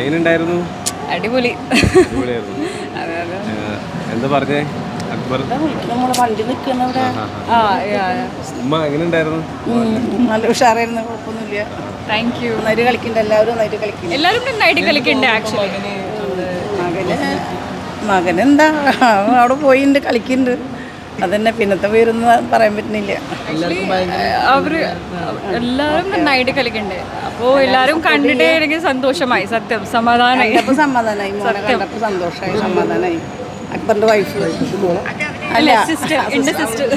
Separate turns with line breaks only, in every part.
എങ്ങനെയുണ്ടായിരുന്നു?
അടിപൊളി.
എന്താ പറഞ്ഞേ? അക്ബർ.
നമ്മളെ വണ്ടി നിൽക്കുന്നവിടെ.
ഉമ്മ എങ്ങനെയുണ്ടായിരുന്നു?
നല്ല ഉഷാറായിരുന്നു കുഴപ്പമൊന്നുമില്ല.
താങ്ക് യു
നന്നായിട്ട് കളിക്കുന്നുണ്ട് എല്ലാവരും നന്നായിട്ട് കളിക്കുന്നു
എല്ലാവരും നന്നായിട്ട് കളിക്കുന്നുണ്ട് ആക്ച്വലി
മകന് മകനെന്താ അവിടെ പോയിട്ടുണ്ട് കളിക്കുന്നുണ്ട്. അതന്നെ പിന്നത്തെ പേരൊന്നും പറയാൻ പറ്റുന്നില്ല.
അവർ എല്ലാരും നന്നായിട്ട് കളിക്കണ്ടേ? അപ്പോ എല്ലാരും കണ്ടിട്ടേ എനിക്ക് സന്തോഷമായി. സത്യം സമാധാനമായി
സമാധാനായി സമാധാനമായി മോനെ കണ്ടപ്പോൾ സന്തോഷമായി സമാധാനമായി അക്ബറിന്റെ വൈഫ്
അല്ല സിസ്റ്റർ എന്റെ സിസ്റ്റർ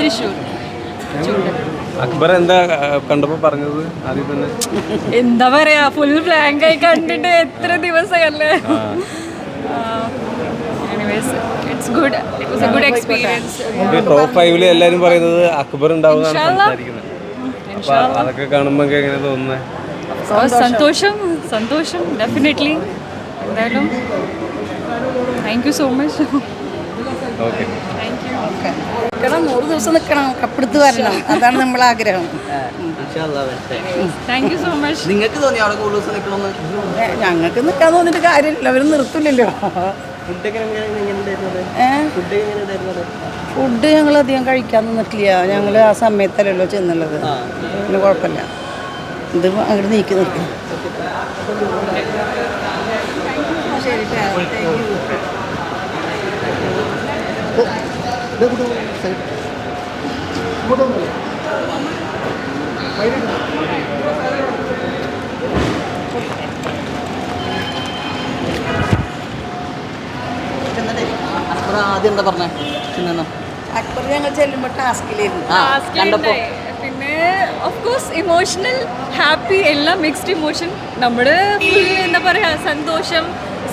തൃശ്ശൂർ.
അക്ബർ എന്താ കണ്ടപ്പോ പറഞ്ഞത്? ആദ്യം തന്നെ.
എന്താ പറയാ ഫുൾ ബ്ലാങ്ക് ആയി കണ്ടിട്ട് എത്ര ദിവസമല്ലേ? Anyways it's good it was a good experience
top ഫൈവിൽ എല്ലാരും പറയുന്നത് അക്ബർ ഉണ്ടാവും
ഇൻഷാല്ലാ.
സംസാരിക്കുന്നത്. അപ്പൊ അതൊക്കെ കാണുമ്പോ എങ്ങനെ തോന്നുന്നത്
സന്തോഷം. സന്തോഷം ഡെഫിനറ്റ്ലി എന്തായാലും thank you so much
okay
thank you
നിൽക്കണം നൂറ് ദിവസം നിൽക്കണം കപ്പെടുത്ത് വരണം. അതാണ് നമ്മളെ ആഗ്രഹം.
താങ്ക് യു സോ മച്ച്
നിങ്ങൾക്ക് തോന്നി അവിടെ കൂടുതൽ ദിവസം നിൽക്കണമെന്ന്
ഞങ്ങൾക്ക് നിൽക്കാൻ തോന്നിട്ട് കാര്യമില്ല. അവർ നിർത്തില്ലല്ലോ. ഫുഡ് ഞങ്ങൾ അധികം കഴിക്കാൻ നിന്നിട്ടില്ല. ഞങ്ങൾ ആ സമയത്തല്ലല്ലോ ചെന്നുള്ളത്. പിന്നെ കുഴപ്പമില്ല. ഇത് അങ്ങോട്ട് നീക്കി നിൽക്കും
അക്ബർ ആദ്യം എന്താ പറഞ്ഞേ? ചിന്ന
അക്ബർ ഞങ്ങൾ ചെല്ലുമ്പോൾ ടാസ്കിലായിരുന്നു
കണ്ടപ്പോ?
പിന്നെ ഓഫ് കോഴ്സ് ഇമോഷണൽ ഹാപ്പി എല്ലാം മിക്സ്ഡ് ഇമോഷൻ നമ്മുടെ എന്താ പറയാ സന്തോഷം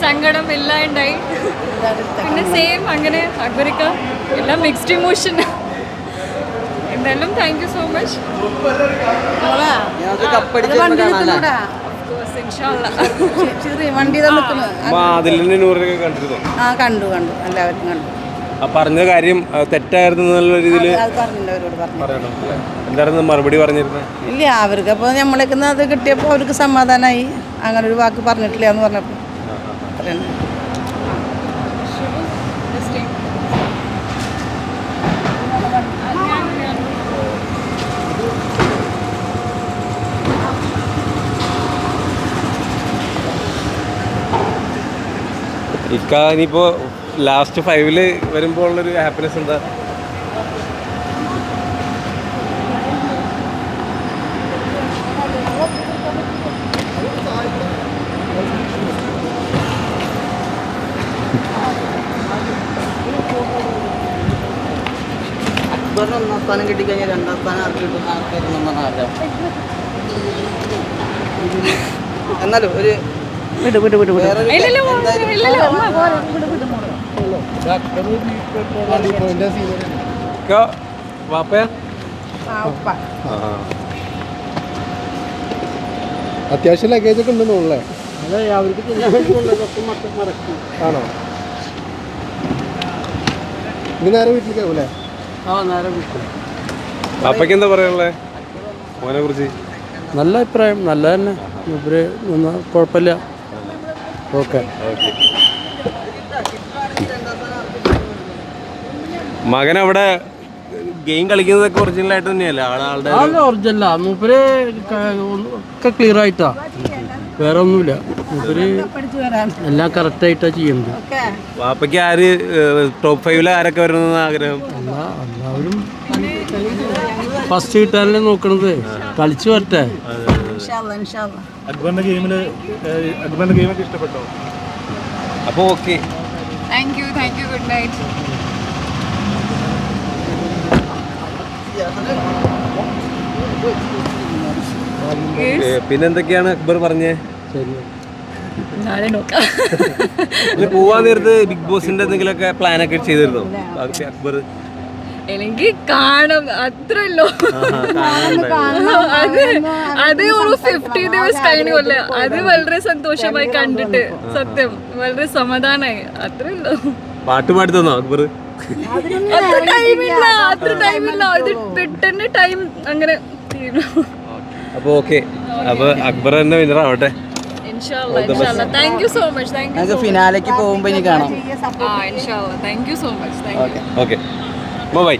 സങ്കടം എല്ലാം ഉണ്ടായി പിന്നെ സെയിം അങ്ങനെ അക്ബരിക്ക എല്ലാം മിക്സ്ഡ് ഇമോഷൻ എന്തായാലും താങ്ക് യു സോ മച്ച്
വണ്ടി വണ്ടി തന്നെ
നൂറൊക്കെ കണ്ടിരുന്നോ?
ആ കണ്ടു കണ്ടു. എല്ലാവരും കണ്ടു.
ആ പറഞ്ഞ കാര്യം തെറ്റായിരുന്നു എന്നുള്ള രീതിയിൽ
അത് പറഞ്ഞില്ല അവരോട് പറഞ്ഞു
പറയണം എന്തായിരുന്നു മറുപടി പറഞ്ഞിരുന്നത്
ഇല്ല അവർക്ക് അപ്പോൾ നമ്മളേക്ക് അത് കിട്ടിയപ്പോൾ അവർക്ക് സമാധാനമായി അങ്ങനെ ഒരു വാക്ക് പറഞ്ഞിട്ടില്ല എന്ന് പറഞ്ഞപ്പോൾ
ഇക്ക ഇനിയിപ്പോ ലാസ്റ്റ് ഫൈവിൽ വരുമ്പോൾ ഉള്ളൊരു ഹാപ്പിനെസ് എന്താ?
അക്ബറിന് ഒന്നാം സ്ഥാനം കിട്ടിക്കഴിഞ്ഞാൽ രണ്ടാം സ്ഥാനം ആർക്ക് കിട്ടും? ആർക്കായിരുന്നു എന്നാണ് ആഗ്രഹം എന്നാലും ഒരു
വിട് വിട് വിട് വിട്.
വാപ്പ.
ആ
ആ.
അത്യാവശ്യം ലഗേജ് ഒക്കെ ഉണ്ടെന്ന് തോന്നുന്നേ ആണോ? ഇനി നേരെ വീട്ടിലേക്ക് ആവൂലേ?
ആ നേരെ വീട്ടിൽ
വാപ്പയ്ക്ക് എന്താ പറയാനുള്ളത് മോനെ കുറിച്ച്?
നല്ല അഭിപ്രായം നല്ല തന്നെ ഇവർ കുഴപ്പമില്ല. ഓക്കെ.
മകൻ അവിടെ ഗെയിം കളിക്കുന്നതൊക്കെ ഒറിജിനൽ ആയിട്ട് തന്നെയല്ലേ? ആളുടെ
ഒറിജിനല്ല മൂപ്പര് ഒക്കെ ക്ലിയർ ആയിട്ടാ. വേറെ ഒന്നുമില്ല. മൂപ്പര് എല്ലാം കറക്റ്റ് ആയിട്ടാ ചെയ്യുന്നത്.
ഓക്കെ.
വാപ്പയ്ക്ക് ആര് ടോപ്പ് ഫൈവിൽ ആരൊക്കെ വരണമെന്ന് ആഗ്രഹം?
എല്ലാ എല്ലാവരും ഫസ്റ്റ് കിട്ടാനല്ലേ നോക്കണത്. കളിച്ചു വരട്ടെ.
അക്ബറിന്റെ ഗെയിമിൽ അക്ബറിന്റെ ഗെയിമൊക്കെ ഇഷ്ടപ്പെട്ടോ?
അപ്പോൾ okay.
Thank you thank you good night
പിന്നെന്തൊക്കെയാണ് Akbar പറഞ്ഞേ?
ശരി
നാളെ നോക്കാം.
പോവാൻ നേരത്ത് ബിഗ് ബോസിന്റെ എന്തെങ്കിലുമൊക്കെ പ്ലാൻ ഒക്കെ ചെയ്തിരുന്നോ അക്ബർ?
എനിക്ക് കാണും അത്രല്ലോ അത് അത് ഒരു ഫിഫ്റ്റി ദിവസം കഴിഞ്ഞല്ല അത് വളരെ സന്തോഷമായി കണ്ടിട്ട്. സത്യം. വളരെ സമാധാനായി.
പാട്ട് പാടി തന്നോ അക്ബർ
അത്ര ടൈമില്ല. അത്ര ടൈമില്ല. ഇത് പെട്ടെന്ന് ടൈം അങ്ങനെ അപ്പൊ
അപ്പോൾ ഓക്കെ. അപ്പോൾ അക്ബർ തന്നെ വിന്നർ ആവട്ടെ.
ഫിനാലേക്ക് പോകുമ്പോ ഇനി കാണാം.
ഓക്കെ. ബൈ